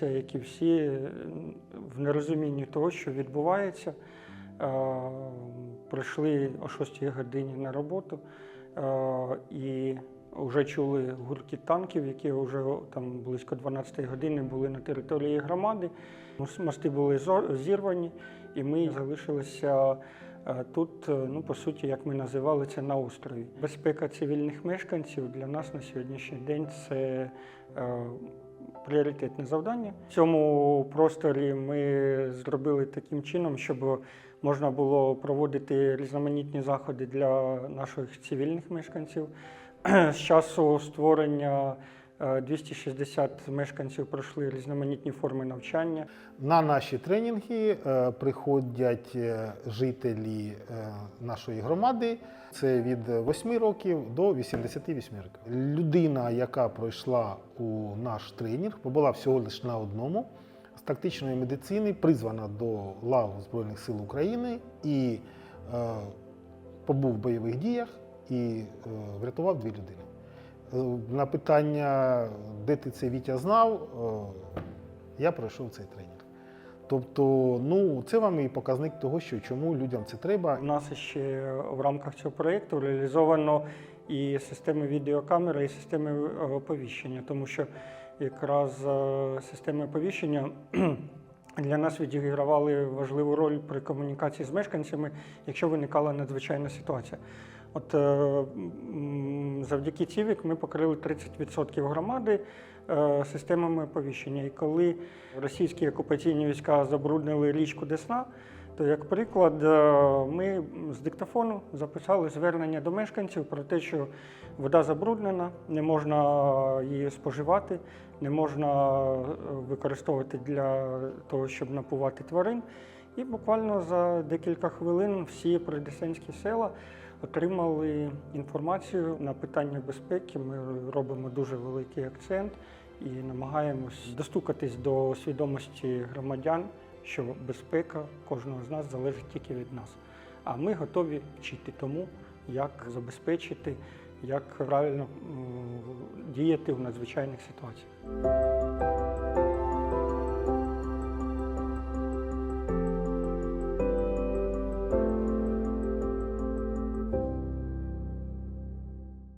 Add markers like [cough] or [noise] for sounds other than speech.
як і всі, в нерозумінні того, що відбувається. Прийшли о 6 годині на роботу і вже чули гурки танків, які вже там близько 12 години були на території громади. Мости були зірвані, і ми залишилися тут, е, ну по суті, як ми називали це на острові. Безпека цивільних мешканців для нас на сьогоднішній день це е, пріоритетне завдання. В цьому просторі ми зробили таким чином, щоб можна було проводити різноманітні заходи для наших цивільних мешканців. [clears throat] З часу створення 260 мешканців пройшли різноманітні форми навчання. На наші тренінги е, приходять е, жителі е, нашої громади. Це від 8 років до 88 років. Людина, яка пройшла у наш тренінг, побула всього лише на одному з тактичної медицини, призвана до лав Збройних сил України і е, побув в бойових діях і е, врятував дві людини. Е, На питання, де ти це Вітя знав, е, я пройшов цей тренінг. Тобто, ну це вам і показник того, що чому людям це треба. У нас ще в рамках цього проєкту реалізовано і системи відеокамери, і системи е, оповіщення, тому що якраз системи оповіщення [clears throat] для нас відігравали важливу роль при комунікації з мешканцями, якщо виникала надзвичайна ситуація. От е, завдяки ЦІВІК ми покрили 30% громади е, системами оповіщення. І коли російські окупаційні війська забруднили річку Десна, то, як приклад, е, ми з диктофону записали звернення до мешканців про те, що вода забруднена, не можна її споживати, не можна використовувати для того, щоб напувати тварин. І буквально за декілька хвилин всі придесенські села отримали інформацію на питання безпеки. Ми робимо дуже великий акцент і намагаємось достукатись до свідомості громадян, що безпека кожного з нас залежить тільки від нас. А ми готові вчити тому, як забезпечити, як правильно діяти в надзвичайних ситуаціях.